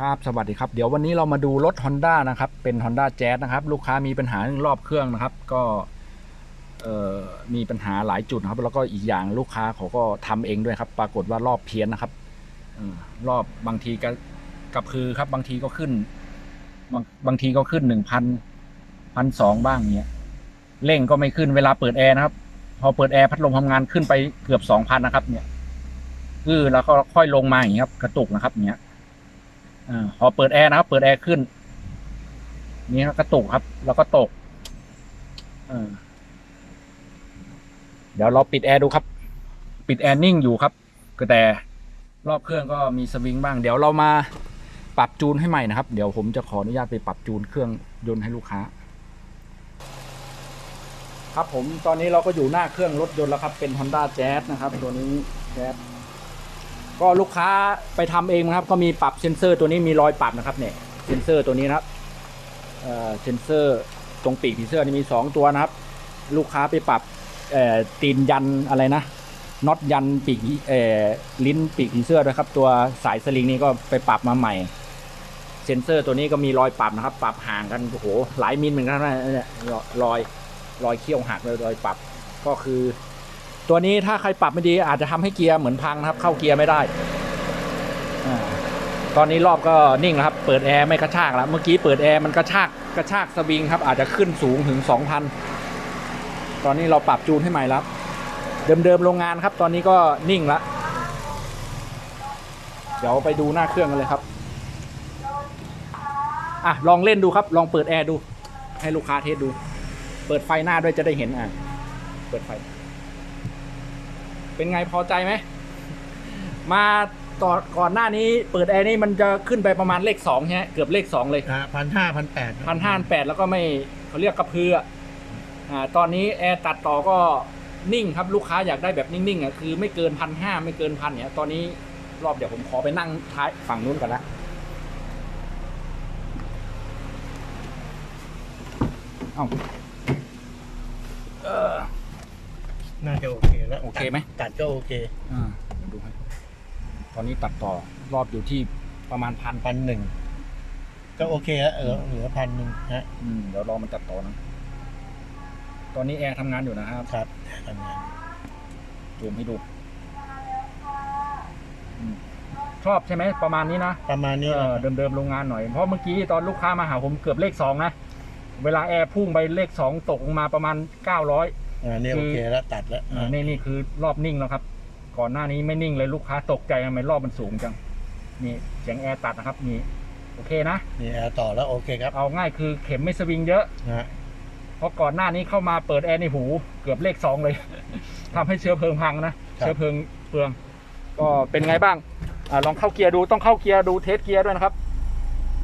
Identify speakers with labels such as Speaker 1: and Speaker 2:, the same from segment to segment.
Speaker 1: ครับสวัสดีครับ เดี๋ยววันนี้เรามาดูรถ Honda นะครับ เป็น Honda Jazz นะครับ ลูกค้ามีปัญหาเรื่องรอบเครื่องนะครับ ก็มีปัญหาหลายจุดนะครับ แล้วก็อีกอย่างลูกค้าเขาก็ทำเองด้วยครับ ปรากฏว่ารอบเพี้ยนนะครับอรอบบางทีก็กับคือครับ บางทีก็ขึ้น บางบางทีก็ขึ้นหนึ่งพันพันสองบ้างเนี้ยเร่งก็ไม่ขึ้นเวลาเปิดแอร์นะครับ พอเปิดแอร์พัดลมทำงานขึ้นไปเกือบสองพันนะครับ เนี่ยคือแล้วก็ค่อยลงมาอย่างเงี้ครับ กระตุกนะครับเงี้ย อาพอเปิดแอร์นะครับ เปิดแอร์ขึ้น นี่ครับกระตุกครับ แล้วก็ตกเออเดี๋ยวเราปิดแอร์ดูครับ ปิดแอร์นิ่งอยู่ครับก็แต่รอบเครื่องก็มีสวิงบ้าง เดี๋ยวเรามาปรับจูนให้ใหม่นะครับ เดี๋ยวผมจะขออนุญาตไปปรับจูนเครื่องยนต์ให้ลูกค้า ครับผมตอนนี้เราก็อยู่หน้าเครื่องรถยนต์แล้วครับ เป็น Honda Jazz นะครับ ตัวนี้ Jazz ก็ลูกค้าไปทำเองนะครับ ก็มีปรับเซนเซอร์ตัวนี้มีรอยปรับนะครับเนี่ยเซนเซอร์ตัวนี้นะครับเอ่อเซนเซอร์ตรงปีกผีเสื้อนี่มี 2 ตัวนะครับ ลูกค้าไปปรับเอ่อตีนยันอะไรนะน็อตยันปีกเอ่อลิ้นปีกผีเสื้อด้วยครับ ตัวสายสลิงนี่ก็ไปปรับมาใหม่ เซนเซอร์ตัวนี้ก็มีรอยปรับนะครับ ปรับห่างกันโอ้โหหลายมิลเหมือนกันนะเนี่ยรอยรอยเขี้ยวหักเลยรอยปรับก็คือ ตัวนี้ถ้าใครปรับไม่ดีอาจจะทำให้เกียร์เหมือนพังนะครับ เข้าเกียร์ไม่ได้อตอนนี้รอบก็นิ่งแล้วครับ เปิดแอร์ไม่กระชากแล้ว เมื่อกี้เปิดแอร์มันกระชากกระชากสวิงครับ อาจจะขึ้นสูงถึง 2,000 ตอนนี้เราปรับจูนให้ใหม่แล้ว เดิมๆโรงงานครับ ตอนนี้ก็นิ่งแล้ว เดี๋ยวไปดูหน้าเครื่องกันเลยครับ อะลองเล่นดูครับ ลองเปิดแอร์ดู ให้ลูกค้าเทสดู เปิดไฟหน้าด้วยจะได้เห็นอะ เปิดไฟ เป็นไงพอใจไหม มาต่อก่อนหน้านี้เปิดแอร์นี่มันจะขึ้นไปประมาณเลขสองใช่ไหมเกือบเลขสองเลย
Speaker 2: พันห้าพันแปด
Speaker 1: พันห้าแปดแล้วก็ไม่เขาเรียกกระเพืออ่าตอนนี้แอร์ตัดต่อก็นิ่งครับลูกค้าอยากได้แบบนิ่งๆอะคือไม่เกินพันห้าไม่เกินพันเนี่ยตอนนี้รอบเดี๋ยวผมขอไปนั่งท้ายฝั่งนู้นก่อนละเอ้าเออ
Speaker 2: น่าจะโอเคแล้ว
Speaker 1: โอเคไหม
Speaker 2: ตัดก็โอเค
Speaker 1: อ่าเดี๋ยวดูให้ตอนนี้ตัดต่อรอบอยู่ที่ประมาณพัน
Speaker 2: พันหนึ่งก็โอเคแล้วเออเหลือพันหนึ่งฮะ
Speaker 1: อืมเดี๋ยวรอมันตัดต่อนะ ตอนนี้แอร์ทำงานอยู่นะครับ
Speaker 2: ครับทำงาน
Speaker 1: จูมให้ดูอืมชอบใช่ไหมประมาณนี้นะ
Speaker 2: ประมาณนี้
Speaker 1: เอ
Speaker 2: แหละ
Speaker 1: อเดิมๆโรงงานหน่อย เพราะเมื่อกี้ตอนลูกค้ามาหาผมเกือบเลขสองนะ เวลาแอร์พุ่งไปเลขสองตกลงมาประมาณเก้าร้อย
Speaker 2: อ่านี่โอเคแล้วตัดแล้ว
Speaker 1: นี่นี่คือรอบนิ่งแล้วครับ ก่อนหน้านี้ไม่นิ่งเลยลูกค้าตกใจทำไมรอบมันสูงจังนี่เสียงแอร์ตัดนะครับนี่โอเคนะ
Speaker 2: นี่แอร์ต่อแล้วโอเคครับ
Speaker 1: เอาง่ายคือเข็มไม่สวิงเยอะ
Speaker 2: นะฮะ
Speaker 1: เพราะก่อนหน้านี้เข้ามาเปิดแอร์ในหูเกือบเลขสองเลย ทำให้เชื้อเพลิงพังนะ เชื้อเพลิงเปลือง ก็เป็นไงบ้างอาลองเข้าเกียร์ดูต้องเข้าเกียร์ดูเทสเกียร์ด้วยนะครับ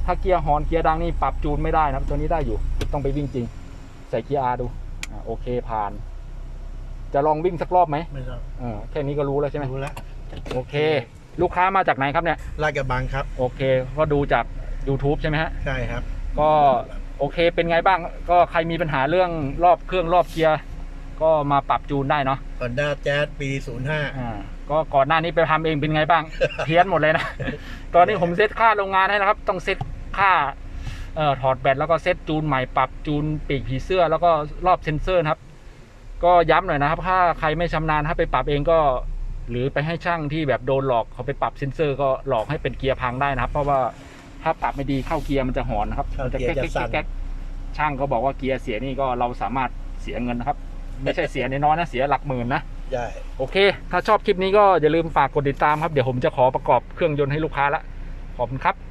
Speaker 1: ถ้าเกียร์ฮอนเกียร์ดังนี่ปรับจูนไม่ได้นะครับ ตัวนี้ได้อยู่ต้องไปวิ่งจริง ใส่เกียร์อาดูอ่าโอเคผ่าน จะลองวิ่งสักรอบไหม
Speaker 2: ไม่ต้อง
Speaker 1: อ่าแค่นี้ก็รู้แล้วใช่ไหม
Speaker 2: รู้แล้ว
Speaker 1: โอเค ลูกค้ามาจากไหนครับเนี่ย
Speaker 2: ลาดกระบังครับ
Speaker 1: โอเค ก็ดูจาก YouTube ใช่ไหมฮะ
Speaker 2: ใช่ครับ
Speaker 1: ก็โอเคเป็นไงบ้าง ก็ใครมีปัญหาเรื่องรอบเครื่องรอบเกียร์ก็มาปรับจูนได้เนาะ
Speaker 2: คอนด้าแจ๊สปีศูนย์ห้า
Speaker 1: อ่าก็ก่อนหน้านี้ไปทำเองเป็นไงบ้าง เพี้ยนหมดเลยนะ ตอนนี้ผมเซตค่าโรงงานให้นะครับ ต้องเซตค่าเอ่อถอดแบตแล้วก็เซตจูนใหม่ปรับจูนปีกผีเสื้อแล้วก็รอบเซ็นเซอร์นะครับ ก็ย้ำหน่อยนะครับ ถ้าใครไม่ชำนาญถ้าไปปรับเองก็ หรือไปให้ช่างที่แบบโดนหลอกเขาไปปรับเซ็นเซอร์ก็หลอกให้เป็นเกียร์พังได้นะครับ เพราะว่าถ้าปรับไม่ดีเข้าเกียร์มันจะหอนนะครับ
Speaker 2: เข้า
Speaker 1: มันจะ
Speaker 2: เกียร์
Speaker 1: แก๊ก
Speaker 2: จะสั่น
Speaker 1: แก๊กช่างก็บอกว่าเกียร์เสียนี่ก็เราสามารถเสียเงินนะครับ ไม่ใช่เสียน้อยๆนะเสียหลักหมื่นนะ
Speaker 2: ใช่
Speaker 1: โอเค ถ้าชอบคลิปนี้ก็อย่าลืมฝากกดติดตามครับ เดี๋ยวผมจะขอประกอบเครื่องยนต์ให้ลูกค้าละ ขอบคุณครับ